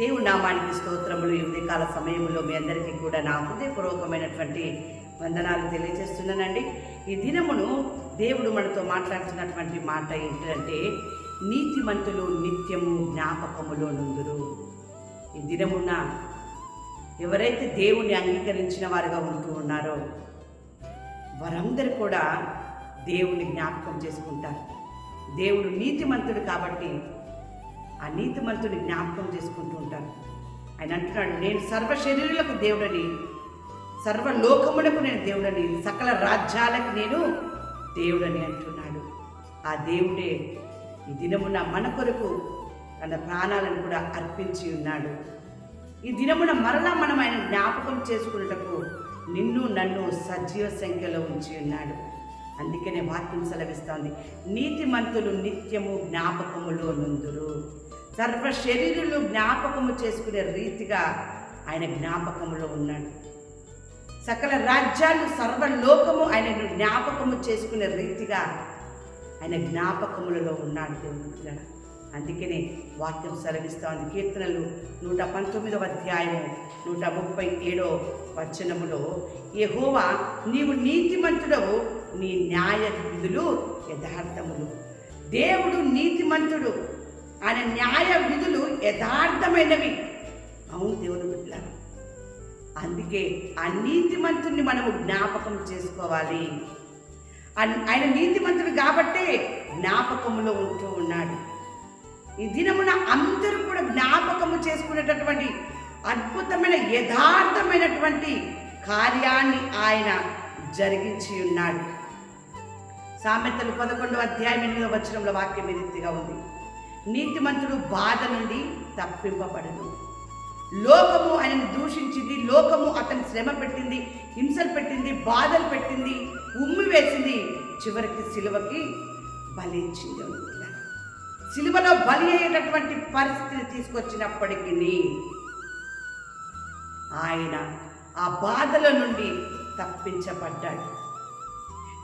దేవుడి నామానికి స్తోత్రములు. ఈ ఉదయకాల సమయంలో మీ అందరికీ కూడా నా హృదయపూర్వకమైనటువంటి వందనాలు తెలియజేస్తున్నానండి. ఈ దినమును దేవుడు మనతో మాట్లాడుతున్నటువంటి మాట ఏంటంటే నీతిమంతులు నిత్యము జ్ఞాపకములో నుందురు ఈ దినమున ఎవరైతే దేవుని అంగీకరించిన వారుగా ఉంటూ ఉన్నారో వారందరూ కూడా దేవుని జ్ఞాపకం చేసుకుంటారు. దేవుడు నీతిమంతుడు కాబట్టి ఆ నీతిమంతుని జ్ఞాపకం చేసుకుంటూ ఉంటారు. ఆయన అంటున్నాడు నేను సర్వ శరీరులకు దేవుడని సర్వలోకములకు నేను దేవుడని సకల రాజ్యాలకు నేను దేవుడని అంటున్నాడు. ఆ దేవుడే ఈ దినమున మన కొరకు తన ప్రాణాలను కూడా అర్పించి ఉన్నాడు. ఈ దినమున మరలా మనం ఆయన జ్ఞాపకం చేసుకున్నటకు నిన్ను నన్ను సజీవ సంఖ్యలో ఉంచి ఉన్నాడు. అందుకనే వాక్యం సెలవిస్తోంది. నీతిమంతులు నిత్యము జ్ఞాపకములో నుందురు. సర్వ శరీరులు జ్ఞాపకము చేసుకునే రీతిగా ఆయన జ్ఞాపకములో ఉన్నాడు. సకల రాజ్యాలు సర్వలోకము ఆయనను జ్ఞాపకము చేసుకునే రీతిగా ఆయన జ్ఞాపకములలో ఉన్నాడు దేవుడు అందుకనే వాక్యం సెలవిస్తోంది కీర్తనలు నూట పంతొమ్మిదవ అధ్యాయము నూట ముప్పై ఏడో వచనములో యెహోవా నీవు నీతిమంతుడవు నీ న్యాయ విధులు యథార్థములు. దేవుడు నీతిమంతుడు ఆయన న్యాయ విధులు యథార్థమైనవి. అవును దేవుని బిడ్డలారా. అందుకే ఆ నీతిమంతుణ్ణి మనము జ్ఞాపకం చేసుకోవాలి. అన్- ఆయన నీతిమంతుడు కాబట్టే జ్ఞాపకములో ఉంటూ ఉన్నాడు. ఈ దినమున అందరూ కూడా జ్ఞాపకము చేసుకునేటటువంటి అద్భుతమైన యథార్థమైనటువంటి కార్యాన్ని ఆయన జరిగించి ఉన్నాడు. సామెతలు పదకొండవ అధ్యాయం ఎనిమిదవ వచనంలో వాక్యం ఈ రీతిగా ఉంది? నీతిమంతుడు బాధ నుండి తప్పింపబడదు. లోకము ఆయనను దూషించింది లోకము అతని శ్రమ పెట్టింది హింసలు పెట్టింది బాధలు పెట్టింది ఉమ్మి వేసింది. చివరికి సిలువకి బలించింది సిలువలో బలి అయ్యేటటువంటి పరిస్థితిని తీసుకొచ్చినప్పటికీ ఆయన ఆ బాధల నుండి తప్పించబడ్డాడు.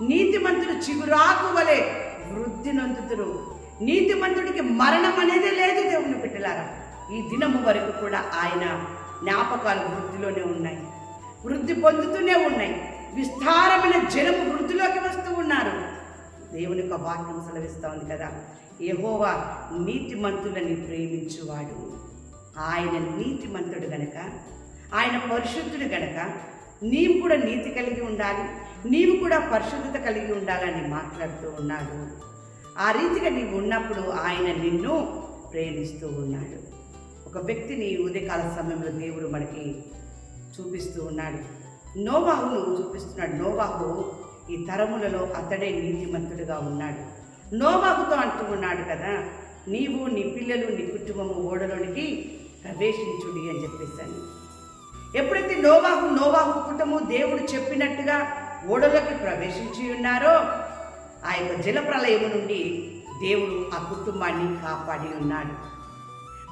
నీతిమంతుడు చిగురాకు వలె వృద్ధి నొందుతురు. నీతిమంతుడికి మరణం అనేది లేదు దేవుని బిడ్డలారా. ఈ దినము వరకు కూడా ఆయన జ్ఞాపకాలు వృద్ధిలోనే ఉన్నాయి. వృద్ధి పొందుతూనే ఉన్నాయి. విస్తారమైన జనము వృద్ధిలోకి వస్తూ ఉన్నారు. దేవుని యొక్క వాక్యం సెలవిస్తూ ఉంది కదా. ఏహోవా నీతిమంతులని ప్రేమించువాడు. ఆయన నీతిమంతుడు గనక ఆయన పరిశుద్ధుడు గనక నీవు కూడా నీతి కలిగి ఉండాలి నీవు కూడా పరిశుద్ధత కలిగి ఉండాలని మాట్లాడుతూ ఉన్నాడు. ఆ రీతిగా నీవు ఉన్నప్పుడు ఆయన నిన్ను ప్రేమిస్తూ ఉన్నాడు. ఒక వ్యక్తిని ఉదయకాల సమయంలో దేవుడు మనకి చూపిస్తూ ఉన్నాడు. నోవాహును చూపిస్తున్నాడు నోవాహు ఈ తరములలో అతడే నీతిమంతుడుగా ఉన్నాడు. నోవాహుతో అంటూ ఉన్నాడు కదా నీవు నీ పిల్లలు నీ కుటుంబము ఓడలోనికి ప్రవేశించుడి అని చెప్పేశాను. ఎప్పుడైతే నోవాహు నోవాహు కుటుంబం దేవుడు చెప్పినట్టుగా ఓడలోకి ప్రవేశించి ఉన్నారో ఆ యొక్క జలప్రలయము నుండి దేవుడు ఆ కుటుంబాన్ని కాపాడి ఉన్నాడు.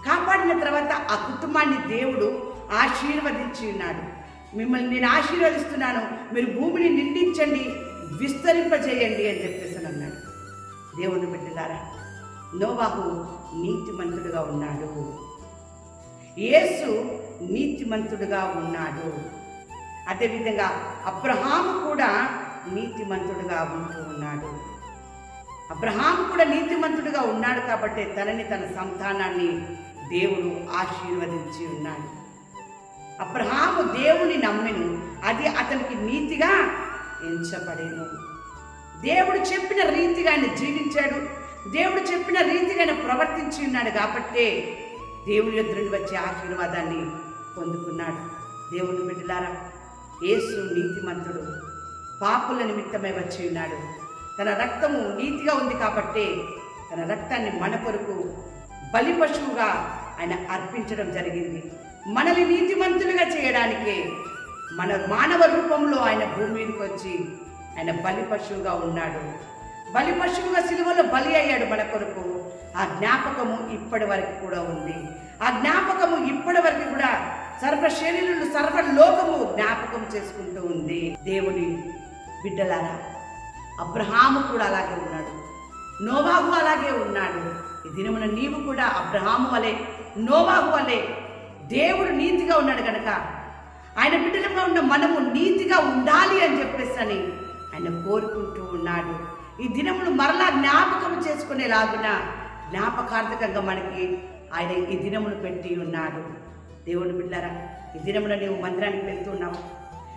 కాపాడిన తర్వాత ఆ కుటుంబాన్ని దేవుడు ఆశీర్వదించి ఉన్నాడు. మిమ్మల్ని నేను ఆశీర్వదిస్తున్నాను. మీరు భూమిని నిండించండి విస్తరింపజేయండి అని చెప్పేసి అన్నాడు. దేవుని బిడ్డలారా నోవాహు నీతిమంతుడుగా ఉన్నాడు. యేసు నీతిమంతుడుగా ఉన్నాడు. అదేవిధంగా అబ్రహాము కూడా నీతిమంతుడుగా ఉంటూ ఉన్నాడు. అబ్రహాం కూడా నీతిమంతుడుగా ఉన్నాడు కాబట్టి తనని తన సంతానాన్ని దేవుడు ఆశీర్వదించి ఉన్నాడు. అబ్రహాము దేవుని నమ్మెను అది అతనికి నీతిగా ఎంచబడేను. దేవుడు చెప్పిన రీతిగా ఆయన జీవించాడు. దేవుడు చెప్పిన రీతిగా ఆయన ప్రవర్తించి ఉన్నాడు కాబట్టే దేవుని ఎదురుని వచ్చే ఆశీర్వాదాన్ని పొందుకున్నాడు. దేవుని బిడ్డలారా యేసు నీతిమంతుడు. పాపుల నిమిత్తమై వచ్చి ఉన్నాడు. తన రక్తము నీతిగా ఉంది కాబట్టే తన రక్తాన్ని మన కొరకు బలి పశువుగా ఆయన అర్పించడం జరిగింది. మనల్ని నీతిమంతులుగా చేయడానికే మన మానవ రూపంలో ఆయన భూమి మీదకి వచ్చి ఆయన బలి పశువుగా ఉన్నాడు. బలి పశువుగా సిలువలో బలి అయ్యాడు మన కొరకు. ఆ జ్ఞాపకము ఇప్పటి వరకు కూడా ఉంది. ఆ జ్ఞాపకము ఇప్పటి వరకు కూడా సర్వ శరీరులు సర్వ లోకము జ్ఞాపకం చేసుకుంటూ ఉంది. దేవుని బిడ్డలారా అబ్రహాము కూడా అలాగే ఉన్నాడు. నోవాహు అలాగే ఉన్నాడు. ఈ దినమున నీవు కూడా అబ్రహాము వలె నోవాహు వలె దేవుడు నీతిగా ఉన్నాడు కనుక ఆయన బిడ్డలుగా ఉన్న మనము నీతిగా ఉండాలి అని చెప్పేసి అని ఆయన కోరుకుంటూ ఉన్నాడు. ఈ దినమును మరలా జ్ఞాపకం చేసుకునేలాగున జ్ఞాపకార్థకంగా మనకి ఆయన ఈ దినమును పెట్టి ఉన్నాడు. దేవుని బిడ్డారా ఈ దినమున నీవు మందిరానికి వెళ్తున్నావు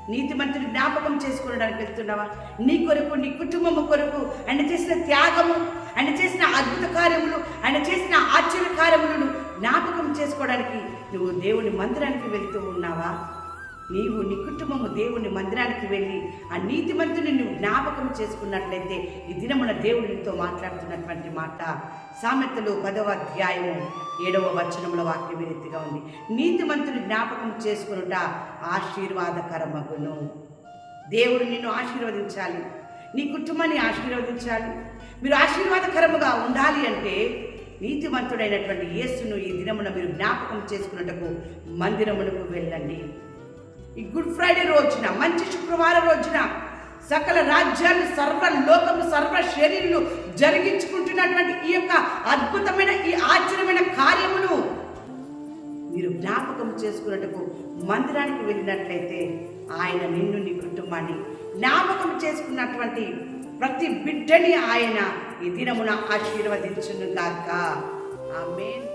నీతి జ్ఞాపకం చేసుకోవడానికి వెళ్తున్నావా? నీ కొరకు నీ కుటుంబము కొరకు ఆయన చేసిన త్యాగము ఆయన చేసిన అద్భుత కార్యములు ఆయన చేసిన ఆశ్చర్య కార్యములను జ్ఞాపకం చేసుకోవడానికి నువ్వు దేవుని మందిరానికి వెళ్తూ ఉన్నావా? నీవు నీ కుటుంబము దేవుని మందిరానికి వెళ్ళి ఆ నీతి మంత్రుని నువ్వు జ్ఞాపకం చేసుకున్నట్లయితే ఈ దినమున దేవునితో మాట్లాడుతున్నటువంటి మాట. సామెతలు పదవ అధ్యాయము. ఏడవ వచనముల వాక్యం రీతిగా ఉంది. నీతి జ్ఞాపకం చేసుకునుట ఆశీర్వాదకరమగును. దేవుడు నిన్ను ఆశీర్వదించాలి. నీ కుటుంబాన్ని ఆశీర్వదించాలి. మీరు ఆశీర్వాదకరముగా ఉండాలి అంటే నీతిమంతుడైనటువంటి యేసును ఈ దినమున మీరు జ్ఞాపకం చేసుకున్నటకు మందిరమునకు వెళ్ళండి. ఈ గుడ్ ఫ్రైడే రోజున మంచి శుక్రవారం రోజున సకల రాజ్యాలు సర్వ లోకము సర్వ శరీరులు జరిగించుకుంటున్నటువంటి ఈ యొక్క అద్భుతమైన ఈ ఆశ్చర్యమైన కార్యమును మీరు జ్ఞాపకం చేసుకున్నట్టుకు మందిరానికి వెళ్ళినట్లయితే ఆయన నిన్ను నీ కుటుంబాన్ని జ్ఞాపకం చేసుకున్నటువంటి ప్రతి బిడ్డని ఆయన ఈ దినమున ఆశీర్వదించును గాక. ఆమేన్.